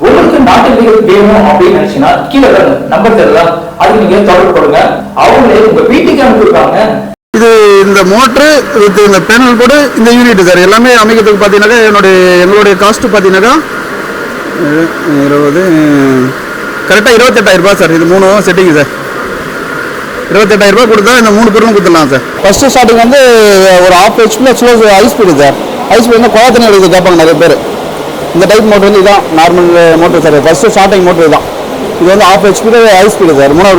உங்களுக்கு நாட்டு விதைகள் வேணும் அப்படின்னு நினைச்சீங்கன்னா கீழே நம்பர் தெரியலாம் அதுக்கு நீங்க தொடர்பு கொடுங்க. அவங்களே உங்க வீட்டுக்கு அனுப்பிடுவாங்க இது இந்த மோட்ரு வித் இந்த பேனல் போர்டு இந்த யூனிட் சார் எல்லாமே அமைக்கிறதுக்கு பார்த்தீங்கன்னாக்கா என்னுடைய எங்களுடைய காஸ்ட்டு பார்த்தீங்கன்னாக்கா இரு- இருபது கரெக்டாக இருபத்தெட்டாயிரம் ரூபாய் சார் இது மூணு செட்டிங் சார் இருபத்தெட்டாயிரம் ரூபாய் கொடுத்தா இந்த மூணு பொருளும் கொடுத்துடலாம் சார் ஃபஸ்ட்டு ஸ்டார்டிங் வந்து ஒரு half ஹெச்பியில் slow high speed sir high speed வந்து குழா தண்ணி எடுத்து கேட்பாங்க நிறைய பேர். இந்த டைப் மோட்டர் வந்து இதான் normal motor sir first starting motor தான் இது வந்து half HP high speed sir மூணு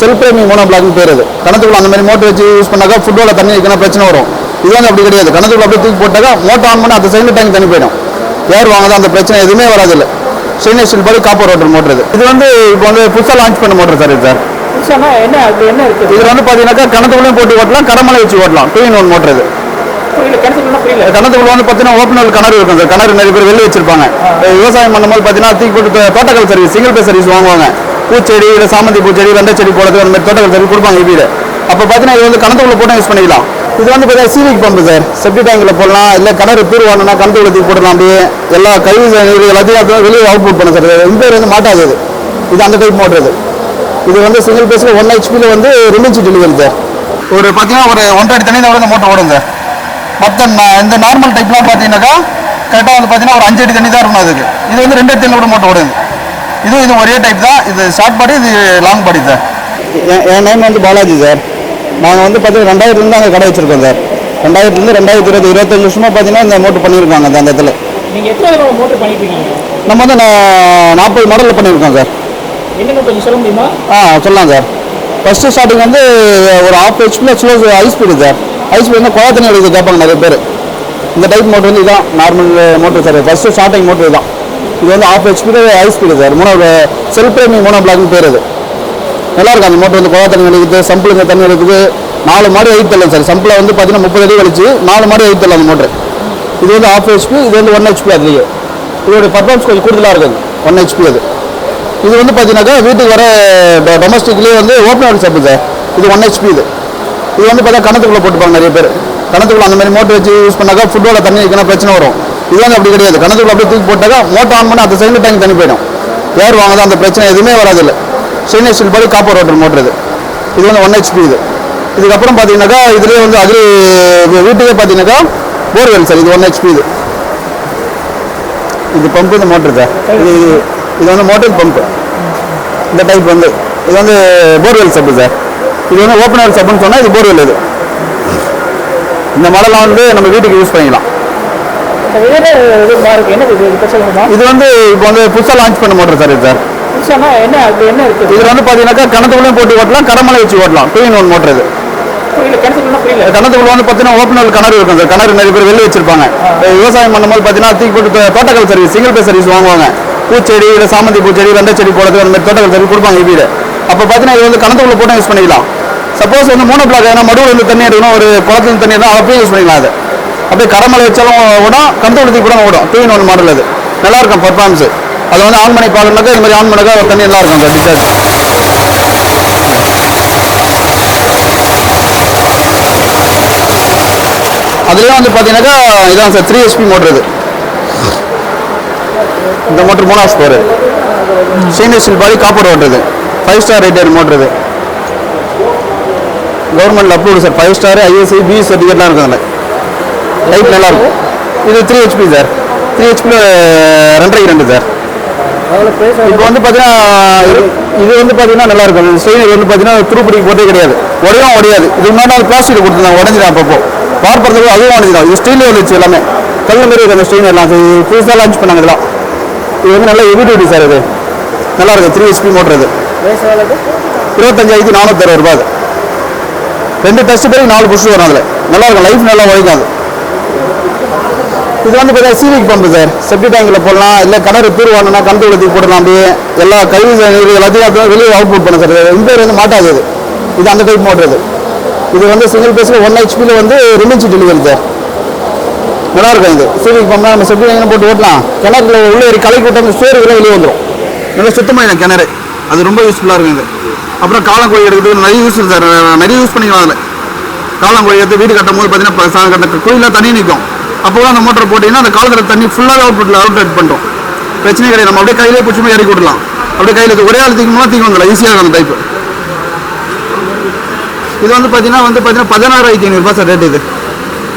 செல்ஃப் பிரேமிங் மோனோ பிளாக்னு பேர் இது கணத்துக்குள்ள அந்த மாதிரி மோட்டர் வச்சு யூஸ் பண்ணாக்கா ஃபுட்பாலில் தண்ணி வைக்கணும் பிரச்சனை வரும். இது வந்து அப்படி கிடையாது. கணத்துக்குள்ள அப்படியே தூக்கி போட்டாக்கா மோட்டர் ஆன் பண்ணி அந்த சைடில் டேங்க் தண்ணி போயிடும். ஏர் வாங்குதா அந்த பிரச்சனை எதுவுமே வராது இல்லை ஸ்டெயின்லெஸ் ஸ்டீல் படி காப்பர் ரோட்டர் மோட்டர் இது. இது வந்து இப்போ வந்து புதுசாக லான்ச் பண்ண மோட்டர் சார் இது சார் என்ன அது இதில் வந்து பார்த்தீங்கன்னாக்கா கணத்துக்குள்ளேயும் போட்டு ஓட்டலாம் கடமலை வச்சு ஓட்டலாம். டூ இன் ஒன் மோட்டர் இது. புரியல கிணத்துக்குள்ள புரியல. கணத்துக்குள்ள வந்து பார்த்தீங்கன்னா ஓப்பன் கிணறு இருக்கும் சார். கிணறு நிறைய பேர் வெளியே வச்சிருப்பாங்க. விவசாயம் பண்ணும்போது பார்த்தீங்கன்னா தூக்கி போட்டு தோட்டக்கல் சர்வீஸ் சிங்கிள் பே சர்வீஸ் வாங்குவாங்க. பூச்செடி இல்லை சாமந்தி பூச்செடி வெண்டை செடி போடுறது அந்த மாதிரி தோட்டக்கல் சர்வீஸ் கொடுப்பாங்க வீடு. அப்போ பார்த்தீங்கன்னா இது வந்து கணத்துக்குள்ள போட்டு யூஸ் பண்ணிக்கலாம். இது வந்து பார்த்தீங்கன்னா சீவிக் பம்பு சார். செப்டி டேங்கில் போடலாம். இல்லை கிணறு தூர் வாங்கினா கணத்துக்குள்ள தூக்கி போடலாம் அப்படியே. எல்லா கழிவு எல்லாத்தையும் வெளியே அவுட்புட் பண்ண சார். இம்பேர் வந்து மாட்டாது இது. இது அந்த டைப் மோட்டர் இது வந்து சிங்கிள் பேஸில் ஒன் ஹெச்பியில் வந்து ரெண்டு இன்ச்சு டெலிவரி சார். ஒரு பார்த்தீங்கன்னா ஒரு ஒன்றரை தண்ணி இந்த மோட்டர் ஓடும் சார். மற்ற இந்த நார்மல் டைப்லாம் பார்த்தீங்கன்னாக்கா கரெக்டாக வந்து பார்த்தீங்கன்னா ஒரு அஞ்சு அடி தண்ணி தான் இருக்கும் அதுக்கு. இது வந்து ரெண்டு அடி தண்ணி கூட மோட்டர் ஓடுது. இது இது ஒரே டைப் தான். இது ஷார்ட் பாடி இது லாங் பாடி சார் என் நேம் வந்து பாலாஜி சார் நாங்கள் வந்து பார்த்தீங்கன்னா ரெண்டாயிரத்துலேருந்து அங்கே கடை வச்சிருக்கோம் சார் ரெண்டாயிரத்துலேருந்து ரெண்டாயிரத்தி இருபது இருபத்தஞ்சு வருஷமாக பார்த்தீங்கன்னா இந்த மோட்டர் பண்ணியிருக்காங்க அந்த அந்த இடத்துல. நம்ம வந்து நான் நாற்பது மாடலில் பண்ணியிருக்கோம் சார் என்னன்னு கொஞ்சம் சொல்ல முடியுமா? ஆ சொல்லலாம் சார் ஃபஸ்ட்டு ஸ்டார்டிங் வந்து ஒரு ஆஃப் ஹெச்பியில் ஸ்லோ ஹை ஸ்பீடு சார் ஐஸ் ஸ்பீடு வந்து குழா எடுத்து கேட்பாங்க நிறைய பேர். இந்த டைப் மோட்டர் வந்து இதான் normal motor sir first starting motor தான் இது வந்து ஆஃப் ஹெச்பியில் ஹை ஸ்பீடு சார் மூணு செல்ஃப் டைமிங் மோனோ பிளாக்னு பேர் அது. நல்லா இருக்கும் அந்த மோட்டர் வந்து குழா தண்ணி எடுக்குது இந்த தண்ணி எடுக்குது நாலு மாடி எயிட் தரலாம் சார் சம்பிளை வந்து பார்த்தீங்கன்னா முப்பது அடி வலிச்சு நாலு மாடி எயிட் தரலாம் அந்த மோட்டர் இது வந்து ஆஃப் ஹெச்பி இது வந்து ஒன் ஹெச்பி அதுலேயே. இதோட பர்ஃபார்மன்ஸ் கொஞ்சம் கூடுதலாக இருக்குது ஒன் ஹெச்பி அது. இது வந்து பார்த்தீங்கன்னாக்கா வீட்டுக்கு வர டொமஸ்டிக்லேயே வந்து ஓப்பன் சப்பு சார் இது ஒன் ஹெச்பி இது. இது வந்து பார்த்தா கணத்துக்குள்ளே போட்டுப்பாங்க நிறைய பேர். கணத்துக்குள்ள அந்த மாதிரி மோட்டர் வச்சு யூஸ் பண்ணாக்கா ஃபுட்பாலில் தண்ணி வைக்கணும் பிரச்சனை வரும். இது வந்து அப்படி கிடையாது. கணத்துக்குள்ள அப்படியே தூக்கி போட்டாக்கா மோட்டர் ஆன் பண்ணி அந்த சைடில் டேங்க் தண்ணி போயிடும். ஏர் வாங்குதா அந்த பிரச்சனை எதுவுமே வராது இல்லை stainless steel body copper rotor motor இது. இது வந்து ஒன் ஹெச்பி இது. இதுக்கப்புறம் பார்த்தீங்கன்னாக்கா இதுலேயே வந்து அக்ரி வீட்டுக்கே பார்த்தீங்கன்னாக்கா போர்வெல் சார் இது ஒன் ஹெச்பி இது. இது பம்பு இந்த மோட்டர் சார் இது இது- இது வந்து மோட்டர் பம்பு இந்த டைப் வந்து. இது வந்து போர்வெல் சப்பு சார் இது வந்து ஓப்பனர் சப்புன்னு சொன்னால் இது போர்வெல் இது. இந்த மாடலாம் வந்து நம்ம வீட்டுக்கு யூஸ் பண்ணிக்கலாம். இது வந்து இப்போ வந்து புதுசாக லான்ச் பண்ண மோட்டர் சார் இது சார் இதில் வந்து பார்த்தீங்கன்னாக்கா கணத்துக்குள்ளேயும் போட்டு ஓட்டலாம் கடமலை வச்சு ஓட்டலாம். டூ இன் ஒன் மோட்டர் இது. கிணத்துக்குள்ள வந்து பார்த்தீங்கன்னா ஓப்பனர் கிணறு இருக்கும் சார் கிணறு நிறைய பேர் வெளியே வச்சிருப்பாங்க. விவசாயம் பண்ணும்போது பார்த்தீங்கன்னா தூக்கி போட்டு தோட்டக்கல் சர்வீஸ் சிங்கிள் பே சர்வீஸ் வாங்குவாங்க. பூச்செடி இல்லை சாமந்தி பூச்செடி வெண்டை செடி போடுறது அந்த மாதிரி தோட்டக்கல் சர்வீஸ் கொடுப்பாங்க வீடு. அப்போ பார்த்தீங்கன்னா இது வந்து கணத்துக்குள்ள போட்டு யூஸ் பண்ணிக்கலாம். சப்போஸ் வந்து மூணு பிளாக் ஏன்னா மடுவில் இருந்து தண்ணி எடுக்கணும் ஒரு குளத்துல தண்ணி எடுக்கணும் அப்படியே யூஸ் பண்ணிக்கலாம் அது. அப்படியே கரமலை வச்சாலும் ஓடும் கணத்துக்குள்ளத்துக்கு கூட ஓடும். டூ இன் ஒன் மாடல் அது. நல்லா இருக்கும் பர்ஃபார்மன்ஸ் அதை வந்து ஆன் பண்ணி பார்க்கணுனாக்கா இந்த மாதிரி ஆன் பண்ணாக்கா தண்ணி நல்லா இருக்கும் அந்த டிஸ்சார்ஜ் அதுலேயும் வந்து பார்த்தீங்கன்னாக்கா இதான் சார் த்ரீ ஹெச்பி மோட்ரு இது. இந்த மோட்டர் மூணாவது ஸ்கோர் ஸ்டெயின்லெஸ் ஸ்டீல் பாடி காப்பர் ஓட்டுறது. ஃபைவ் ஸ்டார் ரேட்டட் மோட்டர் இது. Government approved sir five star ISI B சர்டிஃபிகேட்லாம் இருக்கும் அதில். லைட் நல்லா இருக்கும் இது த்ரீ ஹெச்பி சார் த்ரீ ஹெச்பியில் ரெண்டரை ரெண்டு சார் இப்போ வந்து பார்த்தீங்கன்னா இது- இது வந்து பார்த்தீங்கன்னா நல்லா இருக்கும். இந்த ஸ்டெயின் வந்து பார்த்தீங்கன்னா துருப்பிடி போட்டே கிடையாது. உடையும் உடையாது. இதுக்கு முன்னாடி பிளாஸ்டிக் கொடுத்துருந்தாங்க. உடஞ்சிடும் அப்பப்போ. பார்ப்பறதுக்கு அதுவும் உடஞ்சிடும். இது ஸ்டீல் வந்துச்சு எல்லாமே. கல் மாதிரி இருக்கு அந்த ஸ்டெயின் எல்லாம். இது புதுசாக லான்ச் பண்ணாங்க இதெல்லாம். இது வந்து நல்ல ஹெவி டியூட்டி சார் இது. நல்லா இருக்கும் த்ரீ ஹெச்பி மோட்டர் இது. இருபத்தஞ்சாயிரத்தி நானூற்றி அறுபது ரூபாய் ரெண்டு டெஸ்ட் பேருக்கு நாலு புஷ் வரும் அதில். நல்லா இருக்கும் லைஃப் நல்லா உழைக்கும் அது இது வந்து பார்த்தீங்கன்னா சீவிக் பம்பு சார். செப்டி டேங்கில் போடலாம் இல்லை கிணறு தூர்வானா கண்டு வெள்ளத்துக்கு போடலாம் அப்படியே. எல்லா கழிவு எல்லாத்தையும் வெளியே வெளியே அவுட்புட் பண்ண சார். இம்பேர் வந்து மாட்டாது இது இது அந்த டைப் மோட்டர் இது வந்து சிங்கிள் பேஸில் ஒன் ஹெச்பியில் வந்து ரிமிஞ்சி டெலிவரி சார். நல்லா இருக்கும் இது. சீவிக் பம்பா நம்ம செப்டி டேங்கில் போட்டு ஓட்டலாம். கிணறுல உள்ள ஒரு களை கூட்டம் அந்த சேரு வெளியே வந்துடும் நல்லா சுத்தமாக கிணறு. அது ரொம்ப யூஸ்ஃபுல்லாக இருக்கும் இது. அப்புறம் காலங்கோழி எடுக்கிறதுக்கு நிறைய யூஸ் சார் நிறைய யூஸ் பண்ணிக்கலாம் அதில். காலங்கோழி எடுத்து வீடு கட்டும் போது பார்த்தீங்கன்னா கோயிலில் தண்ணி நிற்கும் அப்போ அந்த மோட்டர் போட்டிங்கன்னா அந்த காலத்தில் தண்ணி ஃபுல்லாக அவுட்புட்டில் அவுட் பண்ணுறோம் பிரச்சனை கிடையாது. நம்ம அப்படியே கையிலே பிடிச்சி போய் இறக்கி விடலாம். அப்படியே கையில் ஒரே ஆள் தீக்கணும்னா தீக்க வந்துடலாம் ஈஸியாக இருக்கும் அந்த டைப்பு இது வந்து பார்த்தீங்கன்னா வந்து பார்த்தீங்கன்னா பதினாறாயிரத்தி ஐநூறுபா சார் ரேட் இது.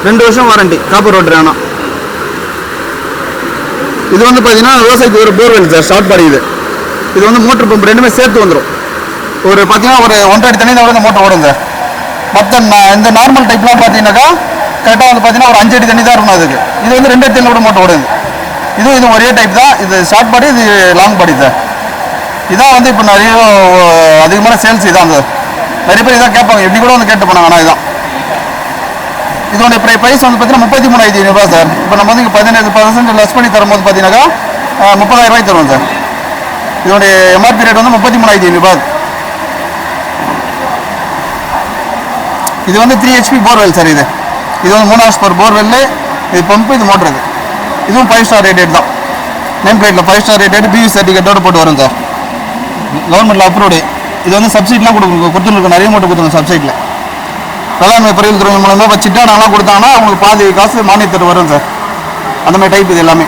ரெண்டு வருஷம் வாரண்டி காப்பர் ரோட்ரு ஆனால் இது வந்து பார்த்தீங்கன்னா விவசாயத்துக்கு ஒரு போர்வெல் சார் ஷார்ட் பாடி இது. இது வந்து மோட்டர் பம்ப் ரெண்டுமே சேர்த்து வந்துடும் ஒரு பார்த்தீங்கன்னா ஒரு ஒன்றரை அடி தண்ணி தான் இந்த மோட்டர் ஓடுங்க. மற்ற இந்த நார்மல் டைப்லாம் பார்த்தீங்கன்னாக்கா கரெக்டாக வந்து பார்த்தீங்கன்னா ஒரு அஞ்சு அடி தண்ணி தான் இருக்கும் அதுக்கு. இது வந்து ரெண்டு அடி தண்ணி கூட மோட்டர் ஓடுங்க. இதுவும் இது ஒரே டைப் தான். இது ஷார்ட் பாடி இது லாங் பாடி சார் இதான் வந்து இப்போ நிறைய அதிகமான சேல்ஸ் இதான் சார் நிறைய பேர் இதான் கேட்பாங்க. எப்படி கூட வந்து கேட்டு போனாங்க ஆனால் இதான். இதோடைய ப்ரை ப்ரைஸ் வந்து பார்த்தீங்கன்னா முப்பத்தி மூணாயிரத்தி ஐநூறுபா சார். இப்போ நம்ம வந்து இங்கே பதினேழு பர்சன்ட் லெஸ் பண்ணி தரும்போது பார்த்தீங்கன்னாக்கா அஹ், முப்பதாயிரம் ரூபாய் தருவோம் சார். இதோடைய எம்ஆர்பி ரேட் வந்து முப்பத்தி மூணாயிரத்தி ஐநூறுபா இது வந்து த்ரீ ஹெச்பி போர்வெல் சார் இது. இது வந்து மூணு ஹவர்ஸ் பர் போர்வெல்லு இது பம்பு இது மோட்டர் இது. இதுவும் ஃபைவ் ஸ்டார் ரேட்டட் தான். நேம் பிளேட்டில் ஃபைவ் ஸ்டார் ரேட்டட் பியூ சர்டிஃபிகேட்டோடு போட்டு வரும் சார் கவர்மெண்ட்டில் அப்ரூவ்டு இது வந்து சப்சிடிலாம் கொடுக்கும் கொடுத்துருக்கோம் நிறைய மோட்டர் கொடுத்துருக்கோம் சப்சிடியில் வேளாண்மை பொறியியல் துறை மூலமாக இப்போ சிட்டானெல்லாம் கொடுத்தாங்கன்னா அவங்களுக்கு பாதி காசு மானியத்திட்டு வரும் சார் அந்த மாதிரி டைப் இது எல்லாமே.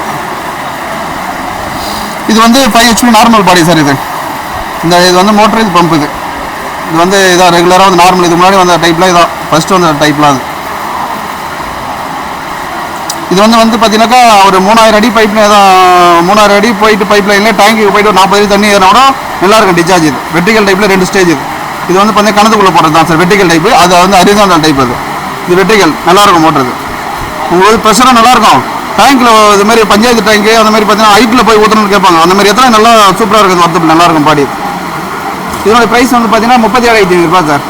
இது வந்து five HP normal body sir இது. இந்த இது வந்து மோட்டர் இது பம்ப் இது. இது வந்து இதாக ரெகுலராக வந்து நார்மல் இதுக்கு முன்னாடி வந்த டைப்லாம் இதான் ஃபஸ்ட்டு வந்த டைப்லாம் அது. இது வந்து வந்து பார்த்தீங்கன்னாக்கா ஒரு மூணாயிரம் அடி பைப் தான் மூணாயிரம் அடி போயிட்டு பைப் லைனில் டேங்க்கு போயிட்டு ஒரு நாற்பது அடி தண்ணி ஏறினா கூட நல்லாயிருக்கும் டிச்சார்ஜ் இது. வெட்டிக்கல் டைப்பில் ரெண்டு ஸ்டேஜ் இது. இது வந்து பார்த்தீங்கன்னா கணத்துக்குள்ளே போடுறது தான் சார் வெட்டிக்கல் டைப்பு அது வந்து ஹரிசாண்டல் டைப் அது. இது வெட்டிக்கல் நல்லாயிருக்கும் மோட்டர் இது. உங்களுக்கு ப்ரெஷராக நல்லாயிருக்கும் டேங்க்கில் இது மாதிரி பஞ்சாயத்து டேங்க்கு அந்த மாதிரி பார்த்தீங்கன்னா ஹைட்டில் போய் ஊற்றணும்னு கேட்பாங்க. அந்த மாதிரி எத்தனை நல்லா சூப்பராக இருக்குது ஒர்த்தபிள் நல்லா இருக்கும் பாடி. இதோட ப்ரைஸ் வந்து பார்த்தீங்கன்னா முப்பத்தி ஏழாயிரத்தி ஐநூறுபா சார்.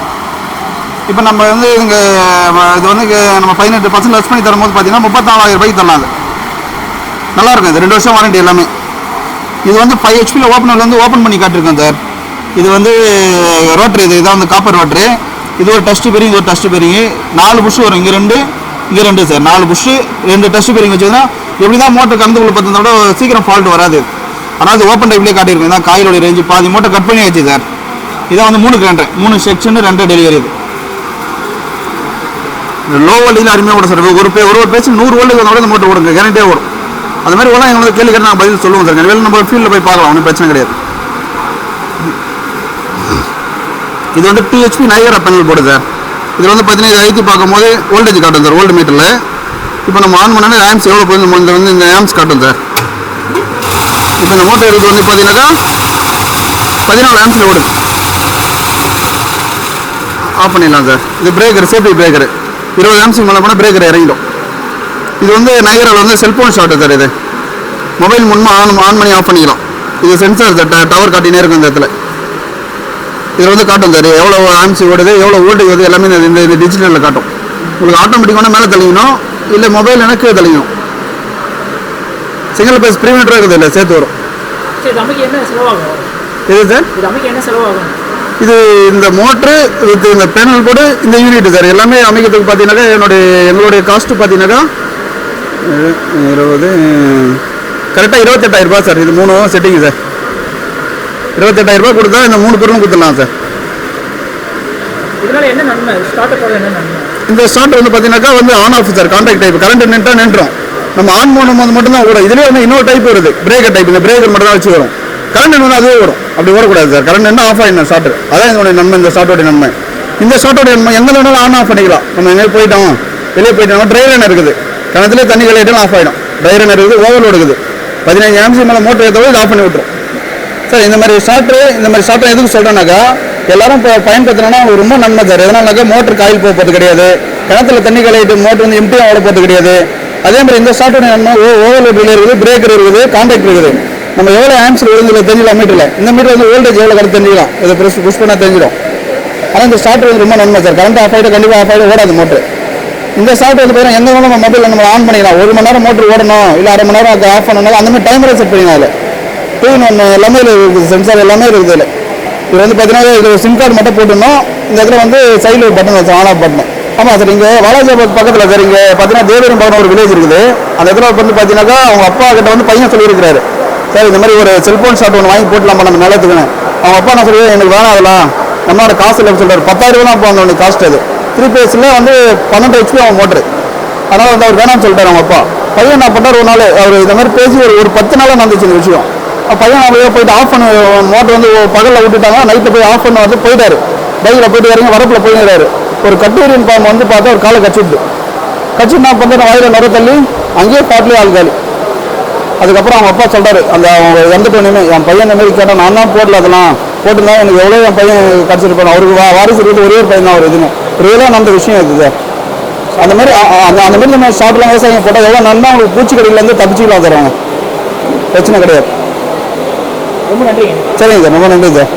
இப்போ நம்ம வந்து இங்கே இது வந்து நம்ம பதினெட்டு பர்சன்ட் லெஸ் பண்ணி தரும்போது பார்த்தீங்கன்னா முப்பத்தாலாயிரம் ரூபாய்க்கு தரலாம் அது. நல்லா இருக்கும் இது. ரெண்டு வருஷம் வாரண்டி எல்லாமே. இது வந்து ஃபைவ் ஹெச்பியில் ஓப்பனர் வந்து ஓப்பன் பண்ணி காட்டிருக்கோம் சார். இது வந்து ரோட்ரு இது இதான் வந்து காப்பர் ரோட்ரு இது ஒரு டஸ்ட் பெரிய இது ஒரு டஸ்ட் பெரிய நாலு புஷ் வரும். இங்கே ரெண்டு இங்கே ரெண்டு சார் நாலு புஷ்ஷு ரெண்டு டஸ்ட் பெரிங் வச்சதுன்னா எப்படி தான் மோட்டர் கலந்து பார்த்ததை விட சீக்கிரம் ஃபால்ட் வராது. ஆனால் அது ஓப்பன் டைப்லேயே காட்டியிருக்கேன் இதான் காயிலோட ரேஞ்சு பாதி மோட்டர் கட் பண்ணி ஆச்சு சார் இதான் வந்து மூணு கிராண்டர் மூணு செக்ஷன் ரெண்டு டெலிவரி இது லோ வோல்டேஜில் அருமையாக ஓடும் சார் ஒரு பே ஒரு ஒரு பேச்சு நூறு வோல்டேஜ் வந்தாலும் இந்த மோட்டர் ஓடுங்க. கேரண்டியாக ஓடும். அது மாதிரி ஓலாம் எங்களுக்கு கேள்வி கேட்டு நாங்கள் பதில் சொல்லுவோம் சார் வெளியில் நம்ம ஃபீல்டில் போய் பார்க்கலாம். ஒன்றும் பிரச்சனை கிடையாது. இது வந்து டிஹெச்பி நைகரா பேனல் போடு சார் இதில் வந்து பார்த்தீங்கன்னா இதை அழுத்தி பார்க்கும்போது வோல்டேஜ் காட்டும் சார் ஓல்டு மீட்டரில் இப்போ நம்ம ஆன் பண்ணோன்னா ஆம்ஸ் எவ்வளோ போய் இந்த வந்து இந்த ஆம்ஸ் காட்டும் சார். இப்போ இந்த மோட்டர் இது வந்து பார்த்தீங்கன்னாக்கா பதினாலு ஆம்ஸில் ஓடும் ஆஃப் பண்ணிடலாம் சார். இது பிரேக்கர் சேஃப்டி பிரேக்கர் இருபது ஆம்ஸுக்கு மேலே போனால் பிரேக்கர் இறங்கிடும். இது வந்து நைகராவில் வந்து செல்ஃபோன் ஷார்ட்டு சார் இது. மொபைல் முன்மா ஆன் ஆன் பண்ணி ஆஃப் பண்ணிக்கலாம். இது சென்சார் சார் டவர் காட்டினே இருக்கும் இந்த இடத்துல. இதில் வந்து காட்டும் சார் எவ்வளோ ஆம்சி ஓடுது எவ்வளோ வோல்டேஜ் வருது எல்லாமே இந்த- இந்த டிஜிட்டலில் காட்டும். உங்களுக்கு ஆட்டோமேட்டிக்கான மேலே தெளிக்கணும் இல்லை மொபைல் எனக்கு தெளிக்கணும் சிங்கிள் பேஸ் ப்ரீமியர் இருக்குது இல்லை சேர்த்து வரும். இது சார் இது இந்த மோட்ரு வித் இந்த பேனல் போர்டு இந்த யூனிட் சார் எல்லாமே அமைக்கிறதுக்கு பார்த்தீங்கன்னாக்கா என்னுடைய எங்களுடைய காஸ்ட்டு பார்த்தீங்கன்னாக்கா இரு- இருபது கரெக்டாக இருபத்தெட்டாயிரம் ரூபாய் சார் இது மூணு செட்டிங் சார் இருபத்தெட்டாயிரம் ரூபாய் கொடுத்தா இந்த மூணு பொருளும் கொடுத்துடலாம் சார். என்ன என்ன இந்த ஸ்டார்ட் வந்து பார்த்தீங்கன்னாக்கா வந்து on off sir contact type current நின்றா நின்றோம் நம்ம ஆன் பண்ணும்போது மட்டும்தான் ஓடும். இதுலேயே வந்து இன்னொரு டைப் வருது. பிரேக்கர் டைப் இந்த பிரேக்கர் மட்டும் தான் வச்சு வரும். கரண்ட் நின்று அதுவே வரும் அப்படி ஓடக்கூடாது சார் கரண்ட் நின்று ஆஃப் ஆகிடும் ஸ்டார்ட் அதான் இதோட நன்மை இந்த ஸ்டார்ட்டோட நன்மை. இந்த ஸ்டார்ட்டோட நன்மை எங்கே வேணாலும் ஆன் ஆஃப் பண்ணிக்கலாம். நம்ம எங்கே போயிட்டோம். வெளியே போயிட்டோம் ட்ரை ரன் இருக்குது. கிணத்துல தண்ணி கலையிட்டாலும் ஆஃப் ஆகிடும் ட்ரை ரன் இருக்குது ஓவர்லோடு இருக்குது. பதினஞ்சு ஆம்சி மேலே மோட்டர் ஏற்றவோ இது ஆஃப் பண்ணி விட்டுரும். சார் இந்த மாதிரி ஷார்ட்ரு இந்த மாதிரி ஷார்ட்ரு எதுக்கு சொல்கிறேன்னாக்கா எல்லாரும் இப்போ பயன்படுத்தினா ரொம்ப நன்மை சார். எதனாலக்கா மோட்டர் காயில் போக போகிறது கிடையாது. கிணத்துல தண்ணி கலையிட்டு மோட்டர் வந்து எம்டியாக ஓட போகிறது கிடையாது. அதே மாதிரி இந்த ஷார்ட்டோட நன்மை ஓ ஓவர்லோட் ரிலே இருக்குது பிரேக்கர் இருக்குது கான்டாக்ட் இருக்குது. நம்ம எவ்வளோ ஆம்ஸில் விழுந்துல தெரிஞ்சிடலாம் மீட்டரில் இந்த மீட்டர் வந்து வோல்டேஜ் எவ்வளோ கடை தெரிஞ்சிக்கலாம் இதை ப்ரெஸ் புஷ் பண்ணால் தெரிஞ்சிடும். ஆனால் இந்த ஷார்ட் வந்து ரொம்ப நன்மை சார். கரண்ட் ஆஃப் ஆகிட்டு கண்டிப்பாக ஆஃப் ஆகிட்டு ஓடாது மோட்டர் இந்த ஷார்ட் வந்து பார்த்தீங்கன்னா எந்த நம்ம மொபைலில் நம்ம ஆன் பண்ணிக்கலாம். ஒரு மணி நேரம் மோட்டர் ஓடணும் இல்லை அரை மணி நேரம் அதை ஆஃப் பண்ணணும் அந்த மாதிரி டைமரை செட் பண்ணிக்கலாம் அதில். டூ ஒன்று எல்லாமே இருக்குது சென்சார் எல்லாமே இருக்குது இதில். இது வந்து பார்த்தீங்கன்னா இது சிம் கார்டு மட்டும் போட்டுருந்தோம். இந்த இடத்துல வந்து சைடில் ஒரு பட்டன் வச்சு ஆன் ஆஃப் பட்டன் ஆமாம் சார் இங்கே வாலாஜாபாத் பக்கத்தில் சார் இங்கே பார்த்தீங்கன்னா தேவரம் பக்கம் ஒரு வில்லேஜ் இருக்குது. அந்த இடத்துல வந்து பார்த்தீங்கன்னாக்கா அவங்க அப்பா கிட்ட வந்து பையன் சொல்லியிருக்கிறாரு. சார் இந்த மாதிரி ஒரு செல்ஃபோன் ஷாட் ஒன்று வாங்கி போட்டலாமா நம்ம நிலத்துக்குன்னு. அவங்க அப்பா நான் சொல்லி எனக்கு வேணாம் அதெல்லாம். நம்மளோட காசு இல்லைன்னு சொல்கிறார் பத்தாயிரம் ரூபா தான் அப்போ அந்த காஸ்ட் அது. த்ரீ பேஸில் வந்து பன்னெண்டு ஹெச்பி அவன் மோட்ரு அதனால் வந்து அவர் வேணாம்னு சொல்லிட்டார் அவங்க அப்பா. பையன் நான் பண்ணார் ஒரு நாள் அவர் இந்த மாதிரி பேசி ஒரு ஒரு பத்து நாளாக நடந்துச்சு இந்த விஷயம். பையன் அப்படியே போயிட்டு ஆஃப் பண்ண மோட்டர் வந்து பகலில் விட்டுட்டாங்க நைட்டில் போய் ஆஃப் பண்ண வந்து போயிட்டாரு. பைக்கில் போயிட்டு இறங்கி வரப்பில் போயிடுறாரு. ஒரு கட்டூரியின் பாம்பு வந்து பார்த்தா ஒரு காலை கச்சிட்டு கச்சி நான் பண்ண வாயில் நிற தள்ளி அங்கேயே பாட்டிலே ஆள் காலி. அதுக்கப்புறம் அவங்க அப்பா சொல்கிறாரு அந்த அவங்க இறந்துட்டோன்னே என் பையன் இந்த மாதிரி கேட்டால் நான் தான் போடல அதெல்லாம். போட்டுருந்தா எனக்கு எவ்வளோ என் பையன் கிடச்சிருப்பான் அவருக்கு வா- வாரிசு இருக்கிறது ஒரே ஒரு பையன் தான் அவர் இதுன்னு. ரியலாக நடந்த விஷயம் இது அந்த மாதிரி அந்த அந்த மாதிரி நம்ம ஷாப்லாம் விவசாயம் போட்டால் எவ்வளோ நல்லா அவங்களுக்கு பூச்சிக்கடியிலேருந்து தப்பிச்சுக்கலாம் தருவாங்க பிரச்சனை கிடையாது. ரொம்ப நன்றிங்க சரிங்க சார் ரொம்ப நன்றி சார்